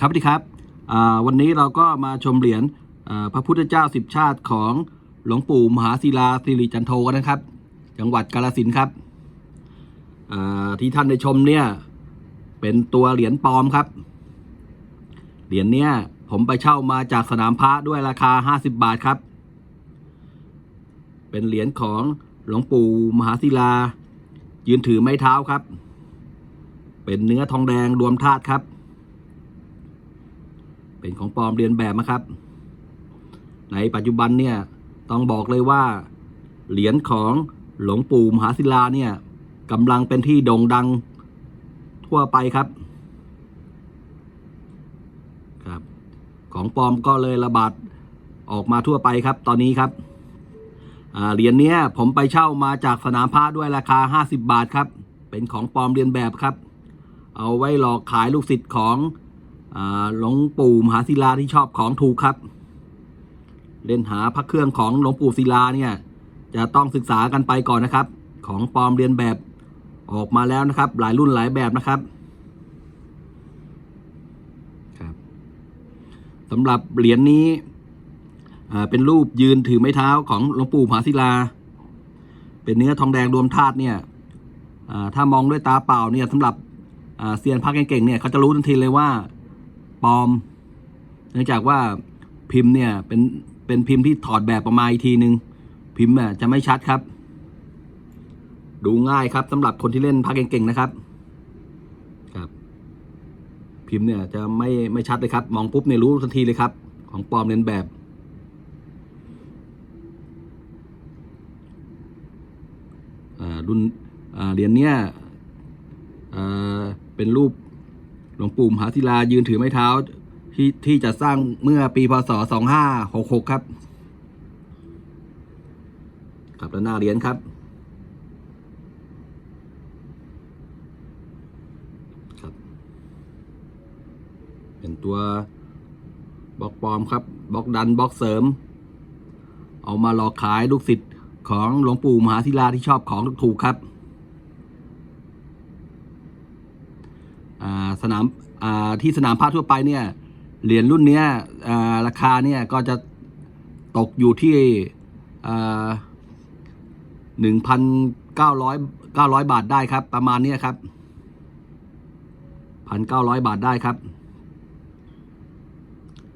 ครับสวัสดีครับวันนี้เราก็มาชมเหรียญพระพุทธเจ้าสิบชาติของหลวงปู่มหาศิลาสิริจันโทกันนะครับ จังหวัดกาฬสินครับที่ท่านได้ชมเนี่ย เป็นตัวเหรียญปลอมครับ เหรียญเนี่ยผมไปเช่ามาจากสนามพระด้วยราคา50บาทครับ เป็นเหรียญของหลวงปู่มหาศิลา ยืนถือไม้เท้าครับ เป็นเนื้อทองแดงรวมธาตุครับ เป็นของปลอมเรียนแบบนะครับ ในปัจจุบันเนี่ยต้องบอกเลยว่า เหรียญของหลวงปู่มหาศิลาเนี่ยกำลังเป็นที่โด่งดังทั่วไปครับครับ ของปลอมก็เลยระบาดออกมาทั่วไปครับ ตอนนี้ครับเหรียญเนี้ยผมไปเช่ามาจากสนามพระด้วยราคา 50 บาทครับ เป็นของปลอมเรียนแบบครับ เอาไว้หลอกขายลูกศิษย์ของ หลวงปู่มหาศิลาที่ชอบของถูกครับ เล่นหาพระเครื่องของหลวงปู่ศิลาเนี่ย จะต้องศึกษากันไปก่อนนะครับ ของปลอมเรียนแบบออกมาแล้วนะครับ หลายรุ่นหลายแบบนะครับครับสำหรับเหรียญนี้เป็นรูปยืนถือไม้เท้าของหลวงปู่มหาศิลา เป็นเนื้อทองแดงรวมธาตุเนี่ยถ้ามองด้วยตาเปล่าเนี่ยสำหรับเซียนพระเก่งๆเนี่ยเขาจะรู้ทันทีเลยว่า ปลอม เนื่องจากว่าพิมพ์เนี่ยเป็นเป็นพิมพ์ที่ถอดแบบออกมาอีกทีหนึงพิมพ์อะจะไม่ชัดครับ ดูง่ายครับสำหรับคนที่เล่นพระเก่งๆนะครับครับ พิมพ์เนี่ยจะไม่ไม่ชัดเลยครับ มองปุ๊บเนี่ยรู้ทันทีเลยครับ ของปลอมเลียนแบบอ่ารุ่นอ่าเหรียญเนี้ยอ่าเป็นรูป หลวงปู่มหาศิลายืนถือไม้เท้าที่ที่จะสร้างเมื่อปีพศ 2566 ครับ ครับแล้วหน้าเหรียญครับ ครับ เป็นตัวบล็อกปลอมครับบล็อกดันบล็อกเสริม เอามาหลอกขายลูกศิษย์ของหลวงปู่มหาศิลาที่ชอบของถูกครับอ่า สนามที่สนามพระทั่วไปเนี่ยเหรียญรุ่นเนี้ยราคาเนี่ยก็จะตกอยู่ที่หนึ่งพันเก้าร้อยเก้าร้อยบาทได้ครับ ประมาณนี้ครับพันเก้าร้อยบาทได้ครับ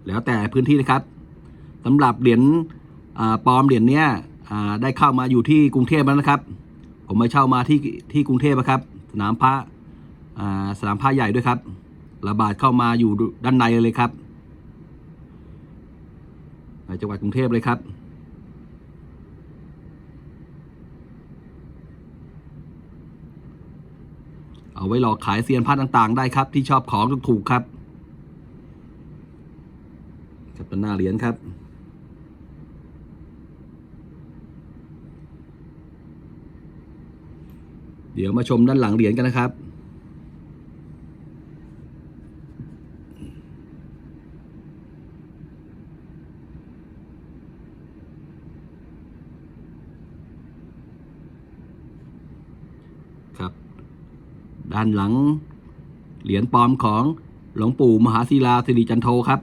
แล้วแต่พื้นที่นะครับสำหรับเหรียญปลอมเหรียญเนี้ยได้เข้ามาอยู่ที่กรุงเทพแล้วนะครับ ผมมาเช่ามาที่ที่กรุงเทพนะครับ สนามพระ สนามพระใหญ่ด้วยครับ ระบาดเข้ามาอยู่ด้านในเลยครับในจังหวัดกรุงเทพเลยครับ เอาไว้หลอกขายเซียนผ้าต่างๆ ได้ครับ ที่ชอบของถูกๆครับครับเป็นหน้าเหรียญครับเดี๋ยวมาชมด้านหลังเหรียญกันนะครับ ด้านหลังเหรียญปลอมของหลวงปู่มหาศิลาสิริจันโทครับ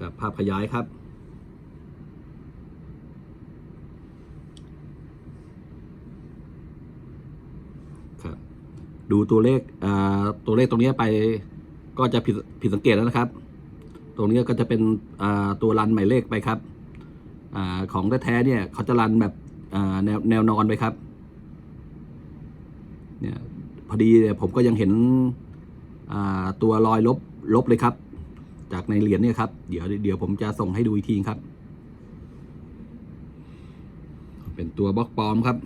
กับภาพขยายครับ ครับ ดูตัวเลขอ่าตัวเลขตรงนี้ไปก็จะผิดผิดสังเกตแล้วนะครับ ตรงนี้ก็จะเป็นอ่าตัวรันหมายเลขไปครับอาของแท้ๆเนี่ยเขาจะรันแบบ แนวแนวนอนไปครับ เนี่ยพอดีผมก็ยังเห็นตัวรอยลบลบเลยครับ จากในเหรียญเนี่ยครับ เดี๋ยวเดี๋ยวผมจะส่งให้ดูอีกทีครับ เป็นตัวบล็อกปลอมครับ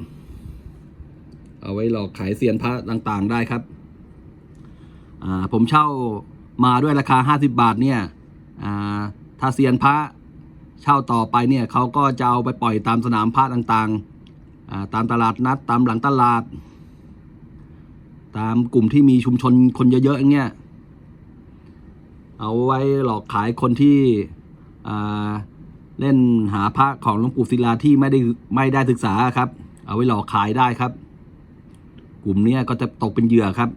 เอาไว้หลอกขายเซียนพระต่างๆได้ครับผมเช่ามาด้วยราคา 50 บาทเนี่ยถ้าเซียนพระ เช่าต่อไปเนี่ยเขาก็จะเอาไปปล่อยตามสนามพระต่างๆอ่าตามตลาดนัดตามหลังตลาด ตามกลุ่มที่มีชุมชนคนเยอะๆอย่างเงี้ยเอาไว้หลอกขายคนที่เล่นหาพระของหลวงปู่ศิลาที่ไม่ได้ไม่ได้ศึกษาครับ เอาไว้หลอกขายได้ครับ กลุ่มเนี้ยก็จะตกเป็นเหยื่อครับ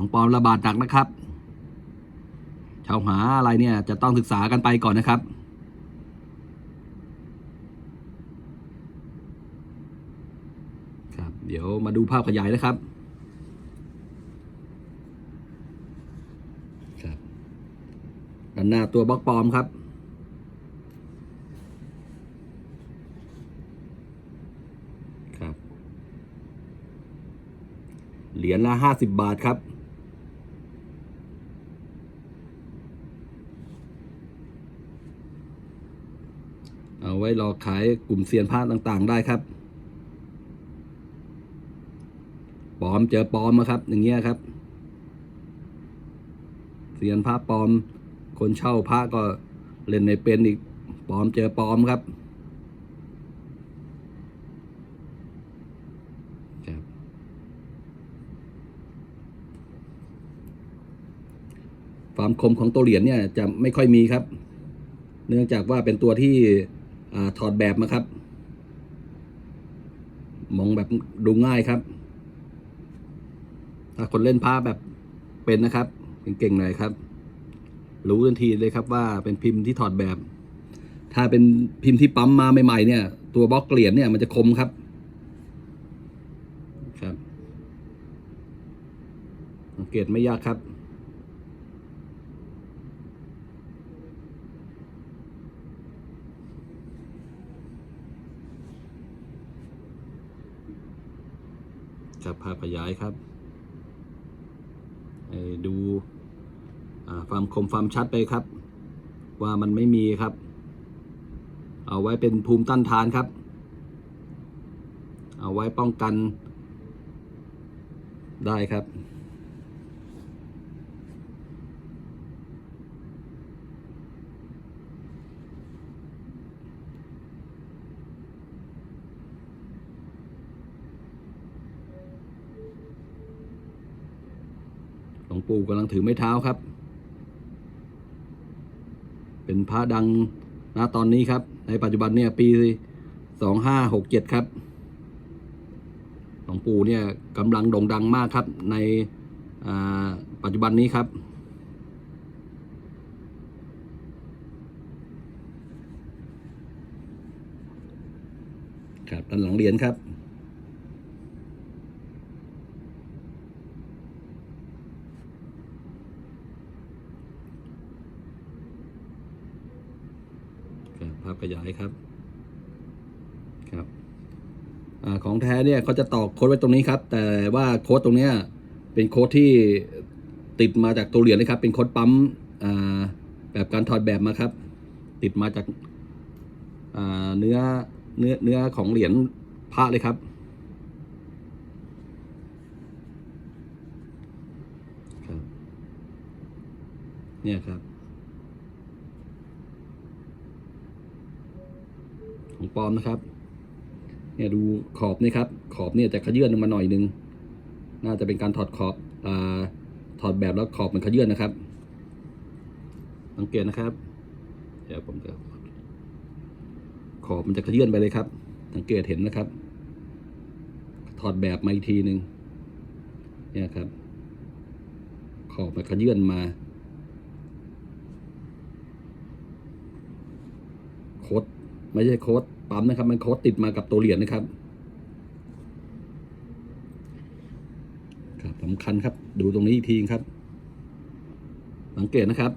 ของปลอมระบาดหนักนะครับ ชาวหาอะไรเนี่ยจะต้องศึกษากันไปก่อนนะครับครับ เดี๋ยวมาดูภาพขยายนะครับครับด้านหน้าตัวบล็อกปลอมครับครับเหรียญละห้าสิบบาทครับ เอาไว้รอขายกลุ่มเซียนผ้าต่างๆ ได้ครับปลอมเจอปลอมนะครับ อย่างเงี้ยครับเซียนพระปลอม คนเช่าพระก็เล่นในเป็นอีกปลอมเจอปลอมครับครับความคมของตัวเหรียญเนี่ยจะไม่ค่อยมีครับ เนื่องจากว่าเป็นตัวที่ อถอดแบบมาครับ มองแบบดูง่ายครับ ถ้าคนเล่นผ้าแบบเป็นนะครับเก่งๆหน่อยครับ รู้ทันทีเลยครับว่าเป็นพิมพ์ที่ถอดแบบ ถ้าเป็นพิมพ์ที่ปั๊มมาใหม่ๆเนี่ย ตัวบล็อกเหรียญเนี่ยมันจะคมครับ ครับสังเกตไม่ยากครับ ครับ ภาพขยายครับดูความคมความชัดไปครับ ว่ามันไม่มีครับ เอาไว้เป็นภูมิต้านทานครับ เอาไว้ป้องกันได้ครับ งปู่กำลังถือไม้เท้าครับ เป็นพระดังณตอนนี้ครับ ในปัจจุบันเนี่ยปีสองห้าหกเจ็ดครับหลวงปู่เนี่ยกำลังโด่งดังมากครับ ในปัจจุบันนี้ครับครับด้านหลังเหรียญครับ ครับ ภาพขยายครับครับอของแท้เนี่ยเขาจะตอกโค้ดไว้ตรงนี้ครับ แต่ว่าโค้ดตรงเนี้ยเป็นโค้ดที่ติดมาจากตัวเหรียญนะครับ เป็นโค้ดปั๊มแบบการถอดแบบมาครับ ติดมาจากาเนื้อเนื้อเนื้อของเหรียญพระเลยครับ เนี่ยครับ ของ ปลอมนะครับ เนี่ยดูขอบนี่ครับ ขอบเนี่ยจะขยื่นลงมาหน่อยนึง น่าจะเป็นการถอดขอบอาถอดแบบแล้วขอบมันขยื่นนะครับ สังเกตนะครับ เดี๋ยวผมจะขอบมันจะขยื่นไปเลยครับ สังเกตเห็นนะครับ ถอดแบบมาอีกทีหนึ่งเนี่ยครับ ขอบมันขยื่นมาโคดไม่ใช่โค้ด ปั๊มนะครับ มันโค้ดติดมากับตัวเหรียญนะครับครับสำคัญครับ ดูตรงนี้อีกทีครับ สังเกตนะครับ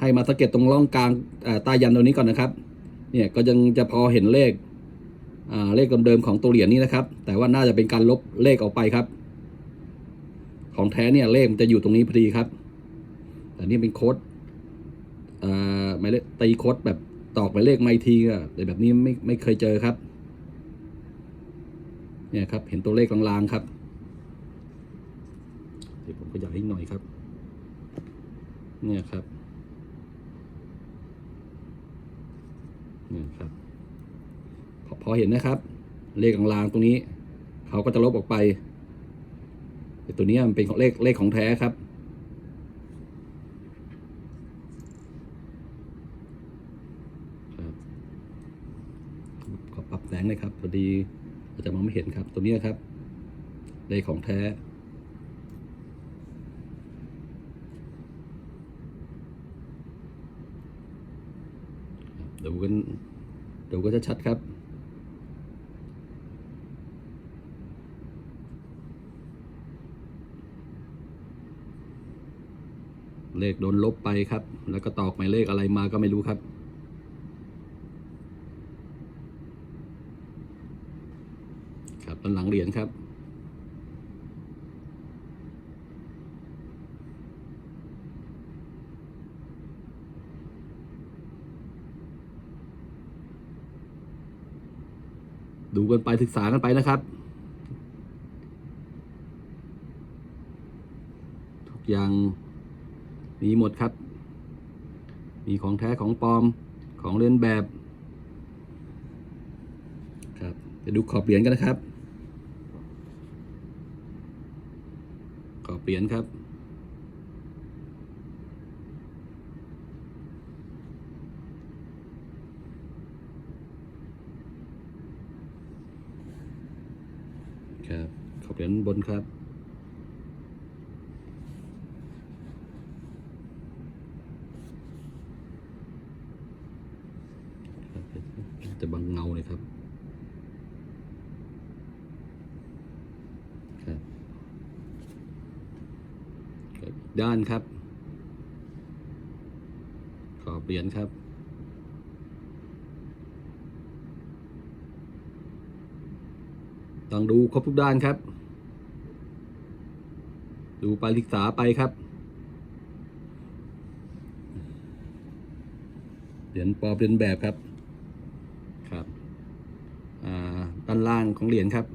ให้มาสังเกตตรงร่องกลางอ่าใต้ยันตรงนี้ก่อนนะครับ เนี่ยก็ยังจะพอเห็นเลขเลขเดิมๆของตัวเหรียญนี้นะครับ แต่ว่าน่าจะเป็นการลบเลขออกไปครับ ของแท้เนี่ยเลขมันจะอยู่ตรงนี้พอดีครับแต่นี่เป็นโค้ดอ่าหมายเลขตีโค้ดแบบ ตอกหมายเลขไม่ทีก็แต่แบบนี้ไม่ไม่เคยเจอครับ เนี่ยครับ เห็นตัวเลขลางๆครับ เดี๋ยวผมขยายอีกหน่อยครับ เนี่ยครับเนี่ยครับพอพอเห็นนะครับ เลขลางๆตรงนี้ เขาก็จะลบออกไปแต่ตัวนี้มันเป็นของเลขเลขของแท้ครับ แสงหนะครับพอดีอาจจะมองไม่เห็นครับตัวนี้ครับได้ของแท้ดูกันดูก็จะชัดครับเลขโดนลบไปครับ แล้วก็ตอกหมายเลขอะไรมาก็ไม่รู้ครับ ครับด้า นหลังเหรียญครับ ดูกันไปศึกษากันไปนะครับ ทุกอย่างมีหมดครับ มีของแท้ของปลอมของเลียนแบบครับจะดูขอบเหรียญกันนะครับ ขอบ เหรียญครับ ครับขอบเหรียญบนครับ จะบังเงาเลยครับ ครับครับอีก ด้านครับ ขอเหรียญครับ ต้องดูครบทุกด้านครับ ดูไปศึกษาไปครับเหรียญปลอมเรียนแบบครับ ครับอ่าด้านล่างของเหรียญครับ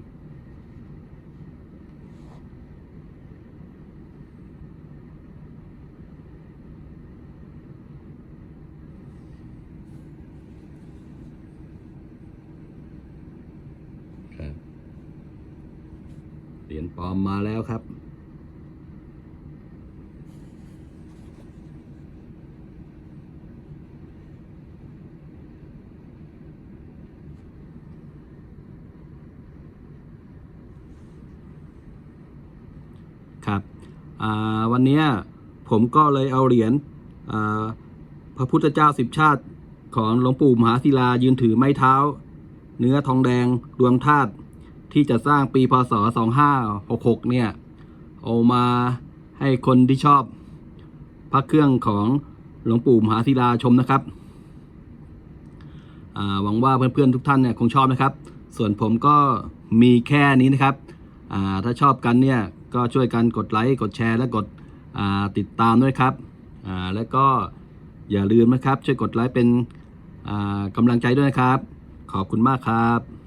เหรี ยญปลอมมาแล้วครับ ครับวันนี้ผมก็เลยเอาเหรียญพระพุทธเจ้าสิบชาติของหลวงปู่มหาศิลายืนถือไม้เท้า เนื้อทองแดงรวมธาตุ ที่จะสร้างปีพศ 2566 เนี่ย เอามาให้คนที่ชอบพระเครื่องของหลวงปู่มหาศิลาชมนะครับ หวังว่าเพื่อนๆทุกท่านเนี่ยคงชอบนะครับ ส่วนผมก็มีแค่นี้นะครับ ถ้าชอบกันเนี่ยก็ช่วยกันกดไลค์กดแชร์และกดติดตามด้วยครับแล้วก็อย่าลืมนะครับ ช่วยกดไลค์เป็นกำลังใจด้วยนะครับ ขอบคุณมากครับ